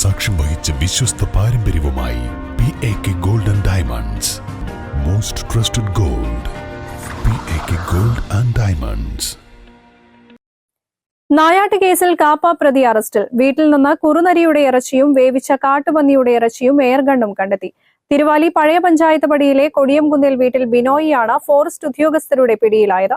സാക്ഷ്യം വഹിച്ച വിശ്വസ്ത പാരമ്പര്യവുമായി P A K gold and diamonds most trusted gold P A K gold and diamonds നായാട്ട് കേസിൽ കാപ്പ പ്രതി അറസ്റ്റിൽ. വീട്ടിൽ നിന്ന് കുറുനരിയുടെ ഇറച്ചിയും വേവിച്ച കാട്ടുപന്നിയുടെ ഇറച്ചിയും എയർഗണ്ണും കണ്ടെത്തി. തിരുവാലി പഴയ പഞ്ചായത്ത് പടിയിലെ കൊടിയംകുന്നിൽ വീട്ടിൽ ബിനോയിയാണ് ഫോറസ്റ്റ് ഉദ്യോഗസ്ഥരുടെ പിടിയിലായത്.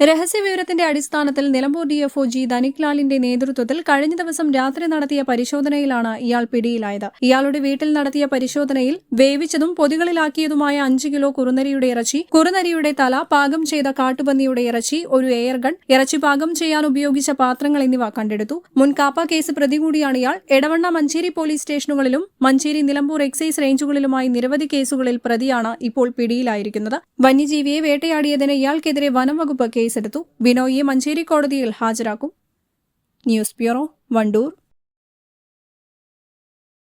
രഹസ്യവിവരത്തിന്റെ അടിസ്ഥാനത്തിൽ നിലമ്പൂർ ഡിഎഫ്ഒ ജി ധനിക് ലാലിന്റെ നേതൃത്വത്തിൽ കഴിഞ്ഞ ദിവസം രാത്രി നടത്തിയ പരിശോധനയിലാണ് ഇയാൾ പിടിയിലായത്. ഇയാളുടെ വീട്ടിൽ നടത്തിയ പരിശോധനയിൽ വേവിച്ചതും പൊതികളിലാക്കിയതുമായ അഞ്ച് കിലോ കുറുനരിയുടെ ഇറച്ചി കുറുനരിയുടെ തല പാകം ചെയ്ത കാട്ടുപന്നിയുടെ ഇറച്ചി ഒരു എയർഗൺ ഇറച്ചി പാകം ചെയ്യാൻ ഉപയോഗിച്ച പാത്രങ്ങൾ എന്നിവ കണ്ടെടുത്തു. മുൻ കാപ്പ കേസ് പ്രതി കൂടിയാണ് ഇയാൾ. എടവണ്ണ മഞ്ചേരി പോലീസ് സ്റ്റേഷനുകളിലും മഞ്ചേരി നിലമ്പൂർ എക്സൈസ് റേഞ്ചുകളിലുമായി നിരവധി കേസുകളിൽ പ്രതിയാണ് ഇപ്പോൾ പിടിയിലായിരിക്കുന്നത്. വന്യജീവിയെ വേട്ടയാടിയതിന് ഇയാൾക്കെതിരെ വനം വകുപ്പ് കേസെടുത്തു ബിനോയിയെ മഞ്ചേരി കോടതിയിൽ ഹാജരാക്കും. News bureau Wandoor.